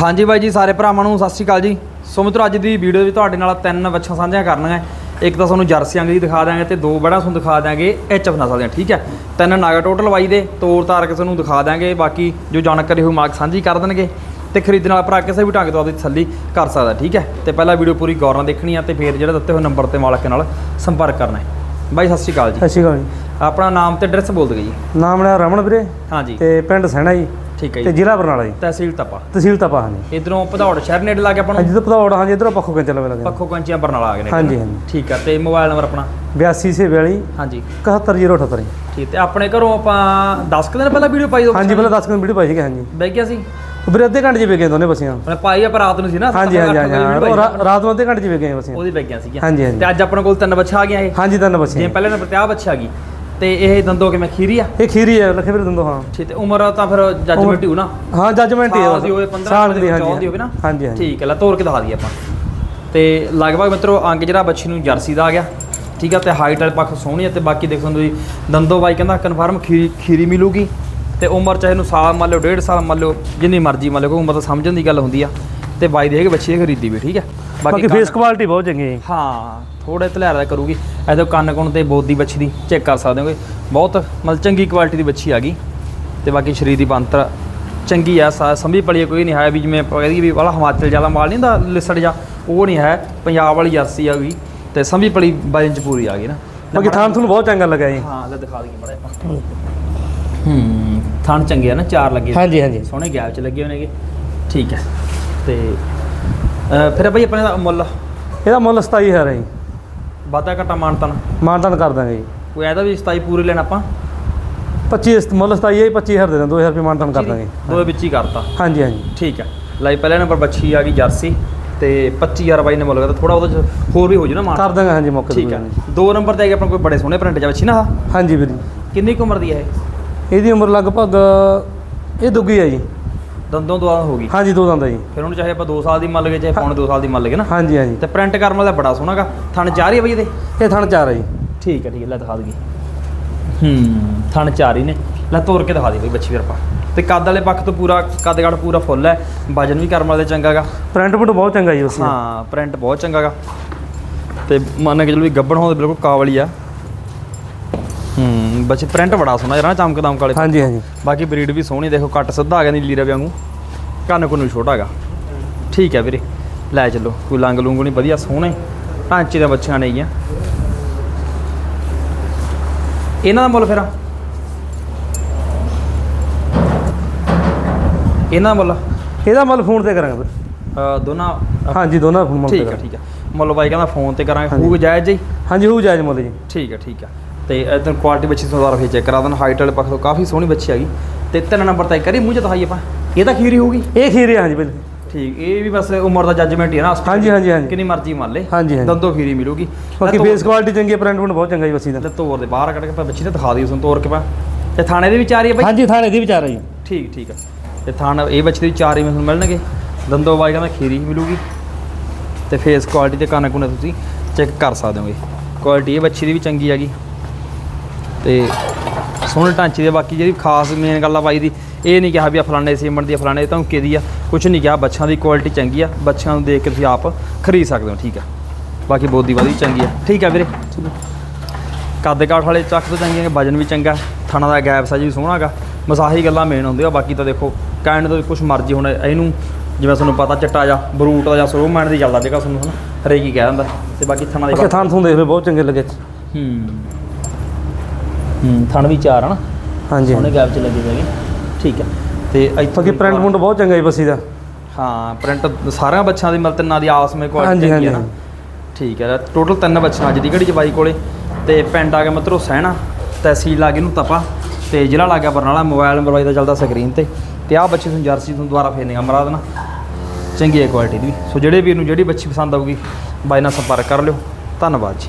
ਹਾਂਜੀ ਬਾਈ ਜੀ ਸਾਰੇ ਭਰਾਵਾਂ ਨੂੰ ਸਤਿ ਸ਼੍ਰੀ ਅਕਾਲ ਜੀ। ਸੋ ਮਿੱਤਰੋ ਅੱਜ ਦੀ ਵੀਡੀਓ ਵਿੱਚ ਤੁਹਾਡੇ ਨਾਲ ਤਿੰਨ ਬੱਚਾ ਸਾਂਝੀਆਂ ਕਰਨੀਆਂ ਇੱਕ ਤਾਂ ਤੁਹਾਨੂੰ ਜਰਸੀਆਂ ਦੀ ਦਿਖਾ ਦਾਂਗੇ ਤੇ ਦੋ ਬੜਾ ਤੁਹਾਨੂੰ ਦਿਖਾ ਦਾਂਗੇ ਐਚਐਫ ਨਸਲ ਦੀਆਂ ਠੀਕ ਹੈ? ਤਿੰਨ ਨਾਗਾ ਟੋਟਲ ਬਾਈ ਦੇ ਤੋਰ ਤਾਰ ਕੇ ਤੁਹਾਨੂੰ ਦਿਖਾ ਦਾਂਗੇ ਬਾਕੀ ਜੋ ਜਾਣਕਾਰੀ ਹੋ ਮਾਰਕ ਸਾਂਝੀ ਕਰ ਦੇਣਗੇ ਤੇ ਖਰੀਦਣ ਵਾਲਾ ਭਰਾ ਕਿਸੇ ਵੀ ਢੰਗ ਤੋਂ ਆਪਦੀ ਤਸੱਲੀ ਕਰ ਸਕਦਾ ਠੀਕ ਹੈ? ਤੇ ਪਹਿਲਾਂ ਵੀਡੀਓ ਪੂਰੀ ਗੌਰ ਨਾਲ ਦੇਖਣੀ ਆ ਤੇ ਫਿਰ ਜਿਹੜਾ ਦਿੱਤੇ ਹੋਏ ਨੰਬਰ ਤੇ ਮਾਲਕ ਨਾਲ ਸੰਪਰਕ ਕਰਨਾ ਹੈ। ਬਾਈ ਸਤਿ ਸ਼੍ਰੀ ਅਕਾਲ ਜੀ। ਸਤਿ ਸ਼੍ਰੀ ਅਕਾਲ ਜੀ। ਆਪਣਾ ਨਾਮ ਤੇ ਐਡਰੈਸ ਬੋਲ ਦਿਓ ਜੀ। ਨਾਮ ਮੇਰਾ ਰਮਨ ਵੀਰੇ ਹਾਂਜੀ ਤੇ ਪਿੰਡ ਸੈਣਾ ਜੀ। ਠੀਕ ਹੈ ਤੇ ਜ਼ਿਲ੍ਹਾ ਬਰਨਾਲਾ ਜੀ। ਤਹਿਸੀਲ ਤਪਾ। ਤਹਿਸੀਲ ਤਪਾ ਹਾਂਜੀ। ਇਧਰੋਂ ਭਦੌੜ ਸ਼ਹਿਰ ਨੇੜੇ ਲਾ ਕੇ ਆਪਾਂ ਨੂੰ? ਹਾਂਜੀ ਤੋਂ ਪਧੌੜ ਹਾਂਜੀ ਇਧਰੋਂ ਪੱਖੋ ਕੰਚੇ ਲਵੇ ਲੱਗੇ ਪੱਖੋ ਕੰਚੀਆਂ ਬਰਨਾਲਾ ਆ ਗਏ ਨੇ ਹਾਂਜੀ ਹਾਂਜੀ। ਠੀਕ ਆ ਤੇ ਮੋਬਾਈਲ ਨੰਬਰ ਆਪਣਾ? 82 ਸੇ 42 ਹਾਂਜੀ। 71078 ਜੀ। ਠੀਕ ਤੇ ਆਪਣੇ ਘਰੋਂ ਆਪਾਂ 10 ਕੁ ਦਿਨ ਪਹਿਲਾਂ ਵੀਡੀਓ ਪਾਈ ਦੋ ਹਾਂਜੀ ਪਹਿਲਾਂ 10 ਮਿੰਟ ਵੀਡੀਓ ਪਾਈ ਸੀਗੇ ਹਾਂਜੀ। ਬਹਿ ਗਿਆ ਸੀ? ਵੀਰੇ ਅੱਧੇ ਘੰਟੇ ਚ ਵੇਗੇ ਦੋਨੇ ਬਸੀਆਂ। ਮੈਂ ਪਾਈ ਆ ਪਰ ਰਾਤ ਨੂੰ ਸੀ ਨਾ ਹਾਂਜੀ ਹਾਂਜੀ ਹਾਂਜੀ ਹਾਂ, ਰਾ- ਰਾਤ ਨੂੰ ਅੱਧੇ ਘੰਟੇ ਚ ਵੇਗੇ ਬਸੀਆਂ ਉਹਦੀ ਬਹਿ ਗਿਆ ਸੀ ਹਾਂਜੀ ਹਾਂਜੀ। ਤੇ ਅੱਜ ਆਪਣੇ ਕੋਲ ਤਿੰਨ ਬੱਚਾ ਆ ਗਿਆ ਇਹ। ਹਾਂਜੀ ਤਿੰਨ ਜਿਵੇਂ ਬਸੀਆਂ ਪਹਿਲੇ ਨੰਬਰ ਤੇ ਆ ਬੱਚਾ ਆ ਗਈ। ਤੇ ਇਹ ਦੰਦੋ ਕਿਵੇਂ ਖੀਰੀ ਆ? ਇਹ ਖੀਰੀ ਹੈ ਲੱਖੇ ਵੀਰੇ ਦੰਦੋ ਹਾਂ। ਠੀਕ ਤੇ ਉਮਰ ਤਾਂ ਫਿਰ ਜੱਜਮੈਂਟ ਹੀ ਹੋ ਨਾ? ਹਾਂ ਜੱਜਮੈਂਟ ਹੀ ਸਾਲ ਦੀ ਹੋਵੇ 15 ਸਾਲ ਦੀ ਹਾਂਜੀ ਹੋਵੇ ਨਾ? ਹਾਂਜੀ ਠੀਕ ਹੈ ਲੈ ਤੋਰ ਕੇ ਦਿਖਾ ਦਈਏ ਆਪਾਂ। ਤੇ ਲਗਭਗ ਮਿੱਤਰੋ ਅੰਗ ਜਿਹੜਾ ਬੱਚੀ ਨੂੰ ਜਰਸੀ ਦਾ ਆ ਗਿਆ। ਠੀਕ ਆ ਤੇ ਹਾਈਟ ਵਾਲੇ ਪੱਖ ਸੋਹਣੀ ਹੈ ਤੇ ਬਾਕੀ ਦੇਖ ਜੀ ਦੰਦੋ ਬਾਈ ਕਹਿੰਦਾ ਕਨਫਰਮ ਖੀਰੀ ਖੀਰੀ ਮਿਲੂਗੀ। ਤੇ ਉਮਰ ਚਾਹੇ ਨੂੰ ਸਾਲ ਮੰਨ ਲਓ ਡੇਢ ਸਾਲ ਮੰਨ ਲਓ ਜਿੰਨੀ ਮਰਜ਼ੀ ਮੰਨ ਲਓ ਉਮਰ ਤਾਂ ਸਮਝਣ ਦੀ ਗੱਲ ਹੁੰਦੀ ਆ। ਤੇ ਬਾਈ ਦੇ ਹੈਗੇ ਬੱਚੇ ਇਹ ਖਰੀਦੀ ਵੀ ਠੀਕ ਹੈ? ਬਾਕੀ ਫੇਸ ਕੁਆਲਿਟੀ ਬਹੁਤ ਚੰਗੀ ਹੈ। ਹਾਂ ਥੋੜੇ ਧਲਿਆਰ ਦਾ ਕਰੂਗੀ। ਇਹਦੇ ਕੰਨ ਕੁੰਨ ਤੇ ਬੋਦੀ ਬੱਚੀ ਦੀ ਚੈੱਕ ਕਰ ਸਕਦੇ ਹੋਗੇ ਬਹੁਤ ਮਤਲਬ ਚੰਗੀ ਕੁਆਲਿਟੀ ਦੀ ਬੱਚੀ ਆ ਗਈ। ਤੇ ਬਾਕੀ ਸਰੀਰ ਦੀ ਬੰਤਰ ਚੰਗੀ ਆ ਸਾ- ਸੰਭੀ ਪਲੀ ਕੋਈ ਨਹੀਂ ਹੈ ਵੀ ਜਿਵੇਂ ਆਪਾਂ ਕਹਦੇ ਵੀ ਵਾਲਾ ਹਿਮਾਚਲ ਵਾਲਾ ਮਾਲ ਨਹੀਂ ਹੁੰਦਾ ਲਿਸੜ ਜਾ ਉਹ ਨਹੀਂ ਹੈ। ਪੰਜਾਬ ਵਾਲੀ ਜਰਸੀ ਆ ਗਈ। ਤੇ ਸੰਭੀ ਪਲੀ ਬਾਈ ਇੰਚ ਪੂਰੀ ਆ ਗਈ ਨਾ। ਬਾਕੀ ਥਾਨ ਤੁਹਾਨੂੰ ਬਹੁਤ ਚੰਗਾ ਲੱਗਾ ਜੀ। ਹਾਂ ਲੈ ਦਿਖਾ ਦਈਏ ਬੜਾ ਆਪਾਂ। ਹੂੰ ਥਣ ਚੰਗੇ ਆ ਨਾ ਚਾਰ ਲੱਗੇ। ਹਾਂਜੀ ਹਾਂਜੀ। ਸੋਹਣੇ ਗੈਪ ਚ ਲੱਗੇ ਹੋਏ ਨੇਗੇ। ਠੀਕ ਹੈ। ਤੇ ਅਹ ਫਿਰ ਬਈ ਆਪਣੇ ਦਾ ਮੁੱਲ। ਇਹਦਾ ਮੁੱਲ 27000 ਹੈ ਜੀ। ਵਾਧਾ ਘਟਾ ਮਾਨਤਨ। ਮਾਨਤਾਨ ਕਰ ਦਾਂਗੇ ਜੀ। ਕੋਈ ਇਹਦਾ ਵੀ 27 ਪੂਰੇ ਲੈਣਾ ਆਪਾਂ? 25 ਮੁੱਲ 27 ਹੈ ਜੀ, 25000 ਦੇ ਦਾਂ 2000 ਰੁਪਏ ਮਾਨਤਾਨ ਕਰ ਦਾਂਗੇ। ਦੋਵੇਂ ਵਿੱਚ ਹੀ ਕਰਤਾ। ਹਾਂਜੀ ਹਾਂਜੀ। ਠੀਕ ਹੈ। ਲਈ ਪਹਿਲੇ ਨੰਬਰ ਬੱਚੀ ਆ ਗਈ ਜਰਸੀ ਤੇ 25000 ਬਾਈ ਨੇ ਮੁੱਲ ਕਰਤਾ। ਥੋੜਾ ਉਹਦੇ ਚ ਹੋਰ ਵੀ ਹੋ ਜੂ ਨਾ ਮਾਨ ਕਰ ਦਾਂਗੇ ਹਾਂਜੀ ਮੌਕੇ ਤੇ ਠੀਕ ਹੈ। ਦੋ ਨੰਬਰ ਤੇ ਆ ਗਿਆ ਆਪਣਾ ਕੋਈ ਬੜੇ ਸੋਹਣੇ ਪ੍ਰਿੰਟ ਜਾ ਬੱਚੀ ਨਾ ਆਹ। ਹਾਂਜੀ ਵੀਰ ਜੀ। ਕਿੰਨੀ ਕੁ ਉਮਰ ਦੀ ਹੈ ਇਹ? ਇਹਦੀ ਉਮਰ ਲਗਭਗ ਇਹ ਦੁੱਗੀ ਹੈ ਜੀ। ਦੰਦੋਂ ਦੁਆ ਹੋ ਗਈ। ਹਾਂਜੀ ਦੋ ਦੰਦ ਜੀ। ਫਿਰ ਉਹਨੂੰ ਚਾਹੇ ਆਪਾਂ 2 ਸਾਲ ਦੀ ਮੰਨ ਲਈਏ ਚਾਹੇ ਪੌਣੇ 2 ਸਾਲ ਦੀ ਮੰਨ ਲਈਏ ਨਾ। ਹਾਂਜੀ ਹਾਂਜੀ। ਤੇ ਪ੍ਰਿੰਟ ਕਰਨ ਵਾਲਾ ਬੜਾ ਸੋਹਣਾਗਾ ਥਣ ਚਾਰ ਹੀ ਆ ਬਈ ਇਹਦੇ? ਇਹ ਥਣ ਚਾਰ ਹੈ ਜੀ। ਠੀਕ ਹੈ ਠੀਕ ਹੈ ਲੈ ਦਿਖਾ ਦਈਏ। ਹੂੰ ਥਣ ਚਾਰ ਹੀ ਨੇ। ਲੈ ਤੋੜ ਕੇ ਦਿਖਾ ਦੇ ਬਈ ਬੱਚੀ ਫਿਰ ਆਪਾਂ। ਤੇ ਕੱਦ ਵਾਲੇ ਪੱਖ ਤੋਂ ਪੂਰਾ ਕੱਦ ਕਾਠ ਪੂਰਾ ਫੁੱਲ ਹੈ। ਵਜਨ ਵੀ ਕਰਮ ਵਾਲੇ ਚੰਗਾਗਾ ਪ੍ਰਿੰਟ ਪੁੰਟ ਬਹੁਤ ਚੰਗਾ ਜੀ ਉਸ ਦਾ। ਹਾਂ ਪ੍ਰਿੰਟ ਬਹੁਤ ਚੰਗਾਗਾ ਤੇ ਮੰਨ ਕੇ ਚਲੋ ਵੀ ਗੱਬਣ ਹੋਣ ਦੇ ਬਿਲਕੁਲ ਕਾਵਲੀ ਆ। ਬੱਚੇ ਪ੍ਰਿੰਟ ਬੜਾ ਸੋਹਣਾ ਯਾਰ ਨਾ ਚਮਕ ਦਮਕ ਵਾਲੇ ਹਾਂਜੀ ਹਾਂਜੀ। ਬਾਕੀ ਬਰੀਡ ਵੀ ਸੋਹਣੀ ਦੇਖੋ ਕੱਟ ਸਿੱਧਾ ਆ ਗਿਆ ਨੀਲੀ ਰਵੇ ਵਾਂਗੂ। ਕੰਨ ਕੁੰਨ ਛੋਟਾ ਹੈਗਾ। ਠੀਕ ਹੈ ਵੀਰੇ ਲੈ ਚੱਲੋ ਕੋਈ ਲੰਗ ਲੂੰਗ ਨਹੀਂ ਵਧੀਆ ਸੋਹਣੇ ਢਾਂਚੇ ਦੇ ਬੱਚਿਆਂ ਨੇ ਗੀਆਂ। ਇਹਨਾਂ ਦਾ ਮੁੱਲ ਫਿਰ? ਇਹਨਾਂ ਦਾ ਮੁੱਲ? ਇਹਦਾ ਮੁੱਲ ਫੋਨ ਤੇ ਕਰਾਂਗੇ ਅਹ ਦੋਨਾਂ ਹਾਂਜੀ ਦੋਨਾਂ ਫੋਨ ਮੁੱਲ ਤੇ ਠੀਕ ਹੈ ਠੀਕ ਹੈ। ਮੁੱਲ ਬਾਈ ਕਹਿੰਦਾ ਫੋਨ ਤੇ ਕਰਾਂਗੇ। ਹੂਗ ਜਾਇਜ਼ ਜੀ? ਹਾਂਜੀ ਹੋ ਜਾਇਜ਼ ਮੁੱਲ ਜੀ। ਠੀਕ ਹੈ ਠੀਕ ਹੈ। ਤੇ ਇਧਰ ਕੁਆਲਿਟੀ ਬੱਚੀ ਤੋਂ ਦੁਬਾਰਾ ਫੇਰ ਚੈੱਕ ਕਰਾ ਦੇਣ। ਹਾਈਟ ਵਾਲੇ ਪੱਖ ਤੋਂ ਕਾਫੀ ਸੋਹਣੀ ਬੱਚੀ ਹੈਗੀ ਤੇ ਤਿੰਨ ਨੰਬਰ ਤਾਂ ਕਰੀ ਮੂੰਹ ਚ ਦਿਖਾਈਏ ਆਪਾਂ। ਇਹ ਤਾਂ ਖੀਰੀ ਹੋਊਗੀ। ਇਹ ਖੀਰੇ ਹਾਂਜੀ ਵੀਰ ਠੀਕ ਇਹ ਵੀ ਬਸ ਉਮਰ ਦਾ ਜੱਜਮੈਂਟ ਹੀ ਹੈ ਨਾ ਹਾਂਜੀ, ਹਾਂਜੀ, ਹਾਂਜੀ। ਕਿੰਨੀ ਮਰਜ਼ੀ ਮੰਨ ਲੈ। ਹਾਂਜੀ, ਹਾਂਜੀ। ਦੰਦੋ ਖੀਰੀ ਮਿਲੂਗੀ। ਬਾਕੀ ਫੇਸ ਕੁਆਲਿਟੀ ਚੰਗੀ ਹੈ ਪ੍ਰਿੰਟ ਪੁੰਟ ਬਹੁਤ ਚੰਗਾ ਜੀ ਬੱਸੀ ਦਾ। ਤੋਰ- ਲੈ ਤੋਰ ਦੇ ਬਾਹਰ ਕੱਢ ਕੇ ਆਪਾਂ ਬੱਚੀ ਨੇ ਦਿਖਾ ਦਿਓ ਉਸ ਤੋਰ ਕੇ ਪਾ ਤੇ ਥਾਣੇ ਦੇ ਵਿੱਚ ਆ ਰਹੀ ਹੈ ਬਾਈ? ਹਾਂਜੀ ਥਾਣੇ ਦੀ ਵਿਚਾਰ ਹੈ ਜੀ। ਠੀਕ ਠੀਕ ਹੈ ਤੇ ਥਾਣ ਇਹ ਬੱਚੇ ਦੀ ਚਾਰ ਹੀ ਮੈਨੂੰ ਮਿਲਣਗੇ। ਦੰਦੋ ਬਾਈ ਕਹਿੰਦਾ ਖੀਰੀ ਮਿਲੂਗੀ। ਤੇ ਫੇਸ ਕੁਆਲਿਟੀ ਤੇ ਕੰਨ ਕੁੰਨ ਤੁਸੀਂ ਚੈੱਕ ਕਰ ਸਕਦੇ ਹੋਗੇ ਕੁਆਲਿਟੀ ਇਹ ਬੱਚੀ ਦੀ ਵੀ ਚੰਗੀ ਹੈਗੀ ਤੇ ਸੋਹਣੇ ਢਾਂਚੇ ਦੇ ਬਾਕੀ ਜਿਹੜੀ ਖਾਸ ਮੇਨ ਗੱਲ ਆ ਬਾਈ ਦੀ ਇਹ ਨਹੀਂ ਕਿਹਾ ਵੀ ਆ ਫਲਾਣੇ ਸੀਮੈਂਟ ਦੀ ਆ ਫਲਾਣੇ ਧੌਂਕੇ ਦੀ ਆ ਕੁਝ ਨਹੀਂ ਕਿਹਾ ਬੱਚਿਆਂ ਦੀ ਕੁਆਲਿਟੀ ਚੰਗੀ ਆ ਬੱਚਿਆਂ ਨੂੰ ਦੇਖ ਕੇ ਤੁਸੀਂ ਆਪ ਖਰੀਦ ਸਕਦੇ ਹੋ ਠੀਕ ਆ। ਬਾਕੀ ਬੋਦੀ ਵਾਦੀ ਚੰਗੀ ਆ ਠੀਕ ਆ ਵੀਰੇ। ਕੱਦ ਕਾਠ ਵਾਲੇ ਚੱਕ ਤੋਂ ਚੰਗੇ ਵਜਨ ਵੀ ਚੰਗਾ ਥਣਾ ਦਾ ਗੈਪ ਸਾਜੀ ਵੀ ਸੋਹਣਾ ਹੈਗਾ। ਮਸਾਹੀ ਗੱਲਾਂ ਮੇਨ ਹੁੰਦੀਆਂ ਬਾਕੀ ਤਾਂ ਦੇਖੋ ਕਹਿਣ ਤੋਂ ਕੁਝ ਮਰਜ਼ੀ ਹੁਣ ਇਹਨੂੰ ਜਿਵੇਂ ਤੁਹਾਨੂੰ ਪਤਾ ਚਿੱਟਾ ਜਾਂ ਬਰੂਟ ਦਾ ਜਾਂ ਸੋਮੈਨ ਦੀ ਚੱਲਦਾ ਜੇਗਾ ਤੁਹਾਨੂੰ ਹਨਾ ਹਰੇਕ ਹੀ ਕਹਿ ਦਿੰਦਾ ਤੇ ਬਾਕੀ ਥਣਾ ਦੇ ਬਾਕੀ ਥਾਂ ਤੁਹਾਨੂੰ ਦੇਖ ਲਓ ਬਹੁਤ ਚੰਗੇ ਲੱਗੇ। ਹੂੰ। ਹੂੰ ਥਣ ਵੀ ਚਾਰ ਹਨ ਹਾਂਜੀ। ਸੋਹਣੇ ਗੈਪ ਚ ਲੱਗੇ ਹੈਗੇ। ਠੀਕ ਹੈ। ਤੇ ਇੱਥੋਂ ਬਾਕੀ ਪ੍ਰਿੰਟ ਪੁੰਟ ਬਹੁਤ ਚੰਗਾ ਜੀ ਬੱਸੀ ਦਾ। ਹਾਂ ਪ੍ਰਿੰਟ ਸਾਰਿਆਂ ਬੱਚਿਆਂ ਦੀ ਮਤਲਬ ਤਿੰਨਾਂ ਦੀ ਆਸ ਮੇ ਕੁਆਲਿਟੀ ਹਾਂਜੀ, ਹੈ ਨਾ। ਠੀਕ ਹੈ ਟੋਟਲ ਤਿੰਨ ਬੱਚਿਆਂ ਅੱਜ ਦੀ ਘੜੀ ਚ ਬਾਈ ਕੋਲੇ? ਤੇ ਪਿੰਡ ਆ ਗਿਆ ਮਤਰੋ ਸਹਿਣਾ ਤਹਿਸੀਲ ਆ ਗਈ ਨੂੰ ਤਪਾ। ਤੇ ਜ਼ਿਲ੍ਹਾ ਲੱਗ ਗਿਆ ਬਰਨਾਲਾ ਮੋਬਾਈਲ ਨੰਬਰ ਬਾਈ ਦਾ ਚੱਲਦਾ ਸਕਰੀਨ ਤੇ। ਤੇ ਆਹ ਬੱਚੇ ਤੁਹਾਨੂੰ ਜਰਸੀ ਤੁਹਾਨੂੰ ਦੁਬਾਰਾ ਫੇਰ ਨਿਗਾ ਮਰਾ ਦੇਣਾ ਚੰਗੀ ਹੈ ਕੁਆਲਿਟੀ ਦੀ। ਸੋ ਜਿਹੜੇ ਵੀਰ ਨੂੰ ਜਿਹੜੀ ਬੱਚੀ ਪਸੰਦ ਆਊਗੀ ਬਾਈ ਨਾਲ ਸੰਪਰਕ ਕਰ ਲਿਓ। ਧੰਨਵਾਦ ਜੀ।